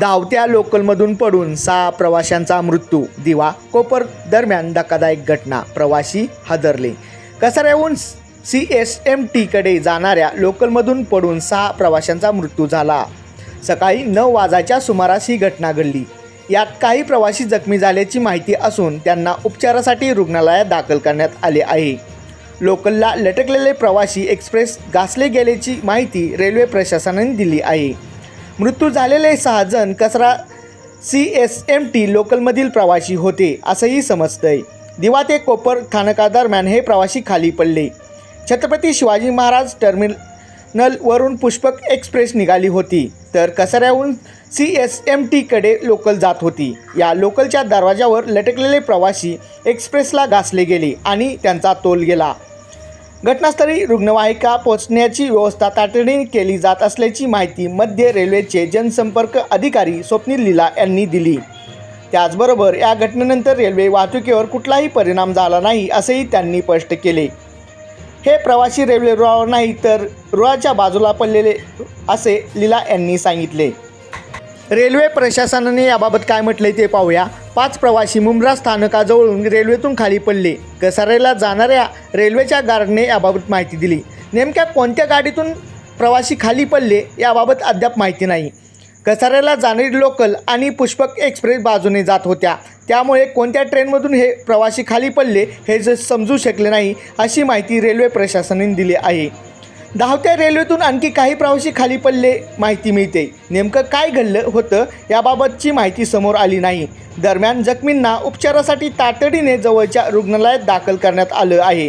धावत्या लोकलमधून पडून सहा प्रवाशांचा मृत्यू. दिवा कोपर दरम्यान धक्कादायक घटना. प्रवासी हादरले. कसाऱ्याहून सी एस एम टीकडे जाणाऱ्या लोकलमधून पडून सहा प्रवाशांचा मृत्यू झाला. सकाळी नऊ वाजाच्या सुमारास ही घटना घडली. यात काही प्रवासी जखमी झाल्याची माहिती असून त्यांना उपचारासाठी रुग्णालयात दाखल करण्यात आले आहे. लोकलला लटकलेले प्रवासी एक्सप्रेस घासले गेल्याची माहिती रेल्वे प्रशासनाने दिली आहे. मृत्यू झालेले सहा जण कचरा सी एस एम टी लोकलमधील प्रवासी होते असंही समजतंय. दिवा ते कोपर स्थानकादरम्यान हे प्रवासी खाली पडले. छत्रपती शिवाजी महाराज टर्मिनलवरून पुष्पक एक्सप्रेस निघाली होती. तर कसाऱ्याहून सी एस एम टीकडे लोकल जात होती. या लोकलच्या दरवाजावर लटकलेले प्रवासी एक्सप्रेसला घासले गेले आणि त्यांचा तोल गेला. घटनास्थळी रुग्णवाहिका पोहोचण्याची व्यवस्था तातडीने केली जात असल्याची माहिती मध्य रेल्वेचे जनसंपर्क अधिकारी स्वप्नील लीला यांनी दिली. त्याचबरोबर या घटनेनंतर रेल्वे वाहतुकीवर कुठलाही परिणाम झाला नाही असेही त्यांनी स्पष्ट केले. हे प्रवासी रेल्वे रुळावर नाही तर रुळाच्या बाजूला पडलेले असे लीला यांनी सांगितले. रेल्वे प्रशासनाने याबाबत काय म्हटले ते पाहूया. पाच प्रवासी मुंब्रा स्थानकाजवळून रेल्वेतून खाली पडले. कसारेला जाणाऱ्या रेल्वेच्या गार्डने याबाबत माहिती दिली. नेमक्या कोणत्या गाडीतून प्रवासी खाली पडले याबाबत अद्याप माहिती नाही. कसाऱ्याला जाणारी लोकल आणि पुष्पक एक्सप्रेस बाजूने जात होत्या. त्यामुळे कोणत्या ट्रेनमधून हे प्रवासी खाली पडले हे ज समजू शकले नाही अशी माहिती रेल्वे प्रशासनाने दिली आहे. धावत्या रेल्वेतून आणखी काही प्रवासी खाली पडले माहिती मिळते. नेमकं काय घडलं होतं याबाबतची माहिती समोर आली नाही. दरम्यान जखमींना उपचारासाठी तातडीने जवळच्या रुग्णालयात दाखल करण्यात आलं आहे.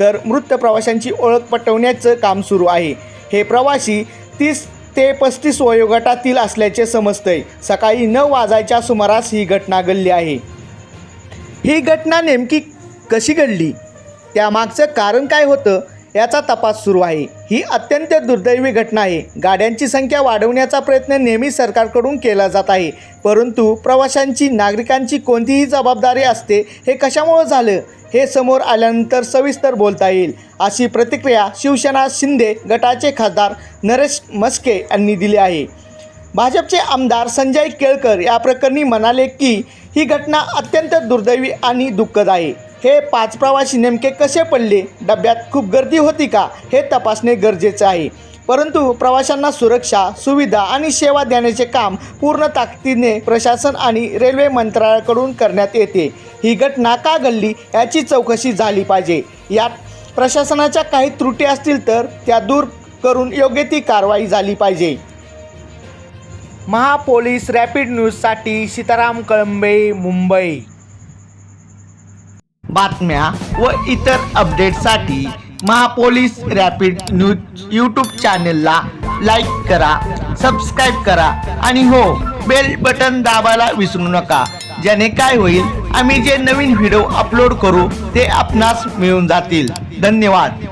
तर मृत प्रवाशांची ओळख पटवण्याचं काम सुरू आहे. हे प्रवासी तीस ते पस्तीस वयोगटातील असल्याचे समजतंय. सकाळी नऊ वाजायच्या सुमारास ही घटना घडली आहे. ही घटना नेमकी कशी घडली? त्यामागचं कारण काय होतं? याचा तपास सुरू आहे. ही अत्यंत दुर्दैवी घटना आहे. गाड्यांची संख्या वाढवण्याचा प्रयत्न नेहमी सरकारकडून केला जात आहे. परंतु प्रवाशांची नागरिकांची कोणतीही जबाबदारी असते हे कशामुळं झालं? हे समोर आल्यानंतर सविस्तर बोलता येईल. अशी प्रतिक्रिया शिवसेना शिंदे गटाचे खासदार नरेश मस्के यांनी दिली आहे. भाजपचे आमदार संजय केळकर या प्रकरणी म्हणाले की ही घटना अत्यंत दुर्दैवी आणि दुःखद आहे. हे पाच प्रवासी नेमके कसे पडले? डब्यात खूप गर्दी होती का? हे तपासणे गरजेचे आहे. परंतु प्रवाशांना सुरक्षा सुविधा आणि सेवा देण्याचे काम पूर्ण ताकदीने प्रशासन आणि रेल्वे मंत्रालयाकडून करण्यात येते. ही घटना का घडली याची चौकशी झाली पाहिजे. यात प्रशासनाच्या काही त्रुटी असतील तर त्या दूर करून योग्य ती कारवाई झाली पाहिजे. महापोलीस रॅपिड न्यूजसाठी सीताराम कळंबे मुंबई. बातम्या व इतर अपडेटसाठी महापोलीस रॅपिड न्यूज यूट्यूब चॅनलला लाईक करा सबस्क्राईब करा आणि हो बेल बटन दाबायला विसरू नका. ज्याने काय होईल आम्ही जे नवीन व्हिडिओ अपलोड करू ते आपणास मिळून जातील. धन्यवाद.